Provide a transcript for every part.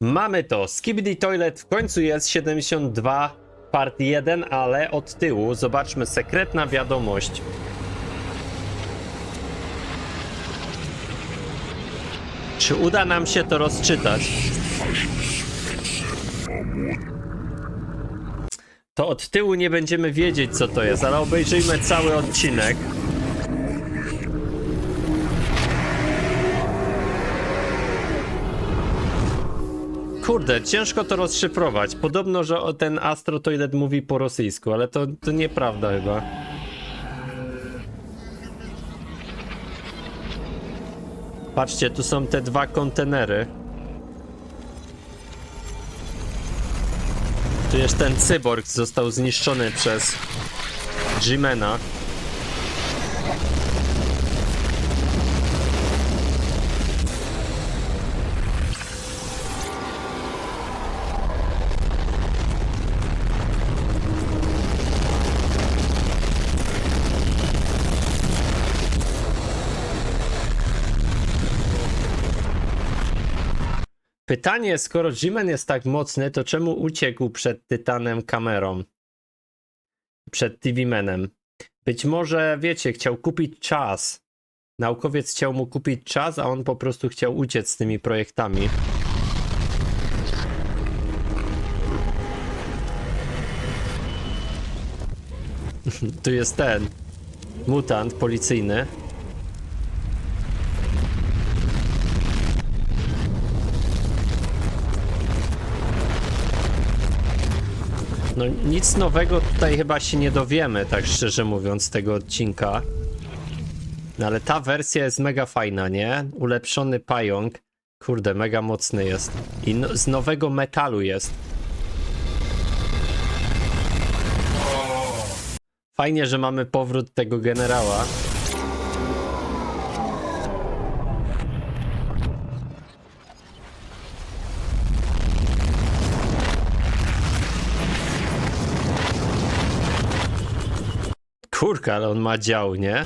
Mamy to. Skibidi Toilet w końcu jest 72 part 1, ale od tyłu zobaczmy sekretna wiadomość. Czy uda nam się to rozczytać? To od tyłu nie będziemy wiedzieć co to jest, ale obejrzyjmy cały odcinek. Kurde, ciężko to rozszyfrować. Podobno, że o- ten Astro Toilet mówi po rosyjsku, ale to, to nieprawda chyba. Patrzcie, tu są te dwa kontenery. Tu jest ten cyborg, został zniszczony przez Jimena. Pytanie, skoro Jimen jest tak mocny, to czemu uciekł przed Tytanem kamerą? Przed TV-menem. Być może, wiecie, chciał kupić czas. Naukowiec chciał mu kupić czas, a on po prostu chciał uciec z tymi projektami. tu jest ten mutant policyjny. No nic nowego tutaj chyba się nie dowiemy, tak szczerze mówiąc, z tego odcinka. No ale ta wersja jest mega fajna, nie? Ulepszony pająk. Kurde, mega mocny jest. I no, z nowego metalu jest. Fajnie, że mamy powrót tego generała. Kurka, ale on ma dział, nie?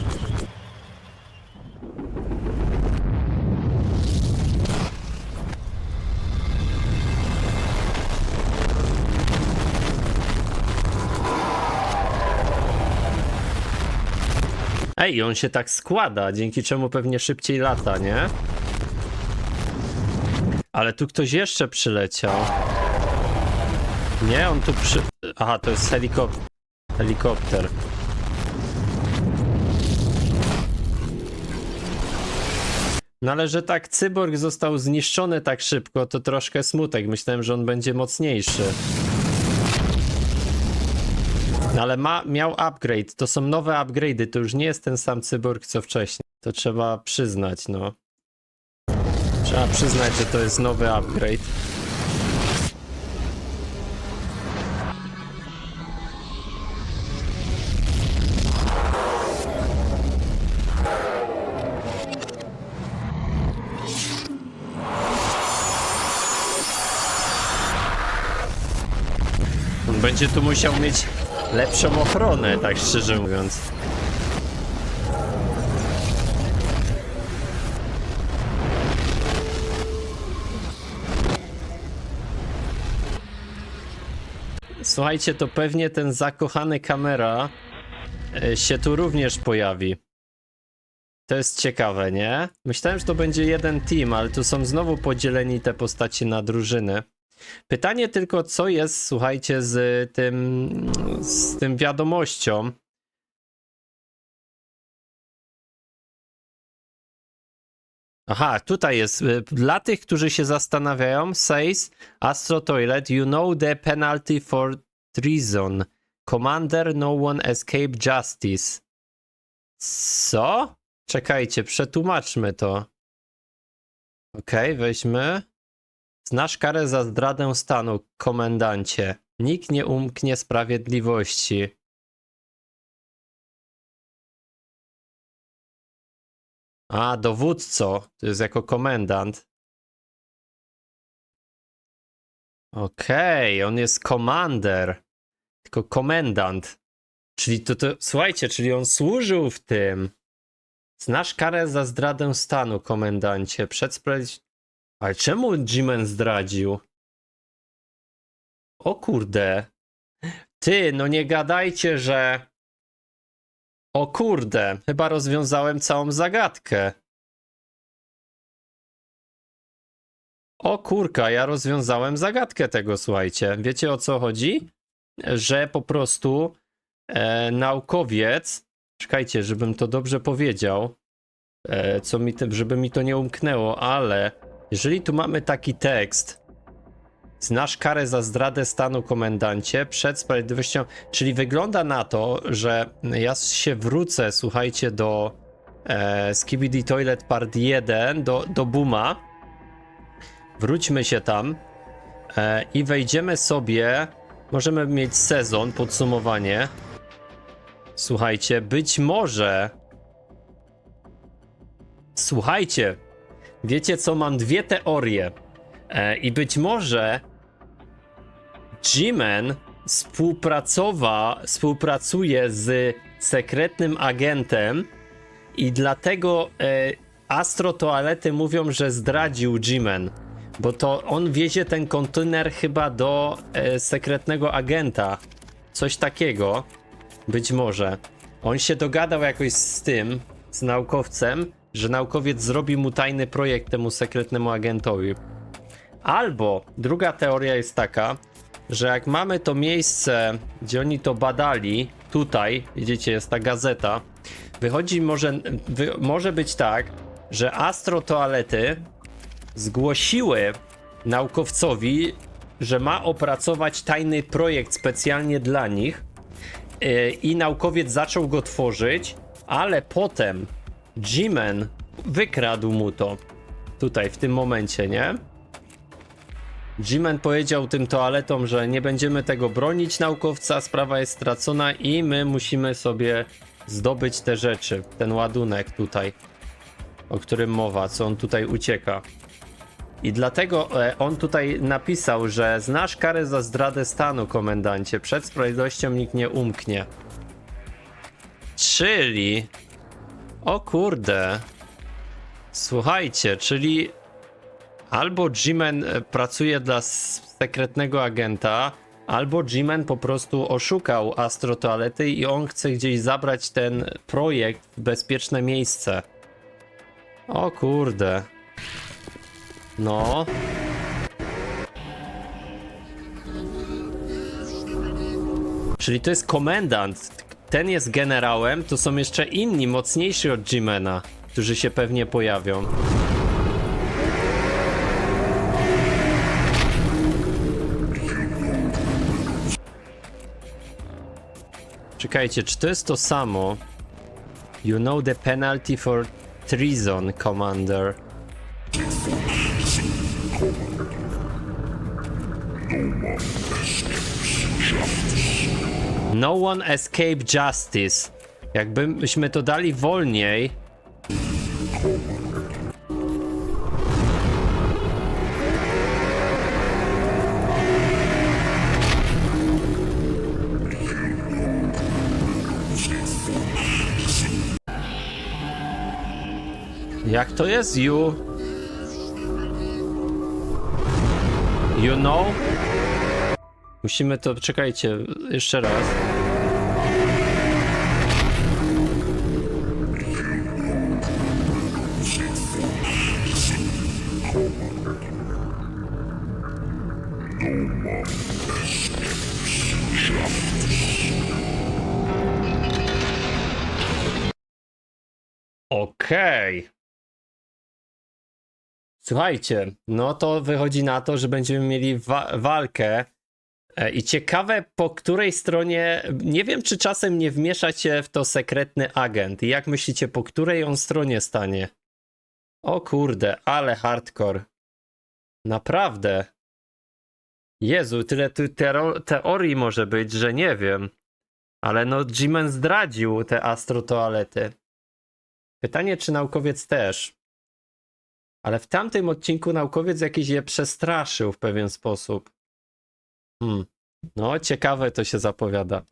Ej, on się tak składa, dzięki czemu pewnie szybciej lata, nie? Ale tu ktoś jeszcze przyleciał. Nie, on tu przy... Aha, to jest helikop... helikopter. No ale że tak cyborg został zniszczony tak szybko, to troszkę smutek. Myślałem, że on będzie mocniejszy. No ale ma, miał upgrade. To są nowe upgrade'y. To już nie jest ten sam cyborg co wcześniej. To trzeba przyznać, no. Trzeba przyznać, że to jest nowy upgrade. Będzie tu musiał mieć lepszą ochronę, tak szczerze mówiąc. Słuchajcie, to pewnie ten zakochany kamera e, się tu również pojawi. To jest ciekawe, nie? Myślałem, że to będzie jeden team, ale tu są znowu podzieleni te postacie na drużyny. Pytanie tylko, co jest, słuchajcie, z tym, z tym wiadomością. Aha, tutaj jest. Dla tych, którzy się zastanawiają, says Astro Toilet, you know the penalty for treason. Commander, no one escape justice. Co? Czekajcie, przetłumaczmy to. Okej, weźmy. Znasz karę za zdradę stanu, komendancie. Nikt nie umknie sprawiedliwości. A, dowódco. To jest jako komendant. Okej, on jest komander. Tylko komendant. Czyli to, to, słuchajcie, czyli on służył w tym. Znasz karę za zdradę stanu, komendancie. Przed. Ale czemu Jimen zdradził? O kurde. Ty, no nie gadajcie, że... O kurde, chyba rozwiązałem całą zagadkę. O kurka, ja rozwiązałem zagadkę tego, słuchajcie. Wiecie o co chodzi? Że po prostu e, naukowiec, czekajcie, żebym to dobrze powiedział, e, co mi te, żeby mi to nie umknęło, ale jeżeli tu mamy taki tekst, znasz karę za zdradę stanu komendancie przed sprawiedliwością, czyli wygląda na to, że ja się wrócę, słuchajcie, do e, Skibidi Toilet Part 1, do, do Booma, Wróćmy się tam e, i wejdziemy sobie. Możemy mieć sezon, podsumowanie. Słuchajcie, być może. Słuchajcie, wiecie co? Mam dwie teorie. E, I być może G-Man współpracowa, współpracuje z sekretnym agentem i dlatego e, Astro Toalety mówią, że zdradził G-Man. Bo to on wiezie ten kontener chyba do e, sekretnego agenta. Coś takiego. Być może. On się dogadał jakoś z tym, z naukowcem, że naukowiec zrobi mu tajny projekt temu sekretnemu agentowi. Albo druga teoria jest taka, że jak mamy to miejsce, gdzie oni to badali, tutaj, widzicie, jest ta gazeta, wychodzi może, wy, może być tak, że Astro Toalety zgłosiły naukowcowi, że ma opracować tajny projekt specjalnie dla nich yy, i naukowiec zaczął go tworzyć, ale potem G-Man wykradł mu to tutaj w tym momencie, nie? G-Man powiedział tym toaletom, że nie będziemy tego bronić naukowca, sprawa jest stracona i my musimy sobie zdobyć te rzeczy, ten ładunek tutaj, o którym mowa, co on tutaj ucieka. I dlatego e, on tutaj napisał, że znasz karę za zdradę stanu, komendancie. Przed sprawiedliwością nikt nie umknie. Czyli. O kurde. Słuchajcie, czyli albo G-Man e, pracuje dla sekretnego agenta, albo G-Man po prostu oszukał Astro Toalety i on chce gdzieś zabrać ten projekt w bezpieczne miejsce. O kurde. No. Czyli to jest komendant. Ten jest generałem, to są jeszcze inni, mocniejsi od Jimena, którzy się pewnie pojawią. Czekajcie, czy to jest to samo? You know the penalty for treason, Commander. No one escape justice. Jakbyśmy to dali wolniej. Jak to jest? You. You know? Musimy to. Czekajcie, jeszcze raz. Okej. Słuchajcie, no to wychodzi na to, że będziemy mieli wa- walkę. E, I ciekawe, po której stronie. Nie wiem, czy czasem nie wmiesza się w to sekretny agent. I jak myślicie, po której on stronie stanie? O kurde, ale hardcore. Naprawdę. Jezu, tyle tu teorii może być, że nie wiem. Ale no, Jimen zdradził te astrotoalety. Pytanie, czy naukowiec też. Ale w tamtym odcinku naukowiec jakiś je przestraszył w pewien sposób. Hmm. No, ciekawe to się zapowiada.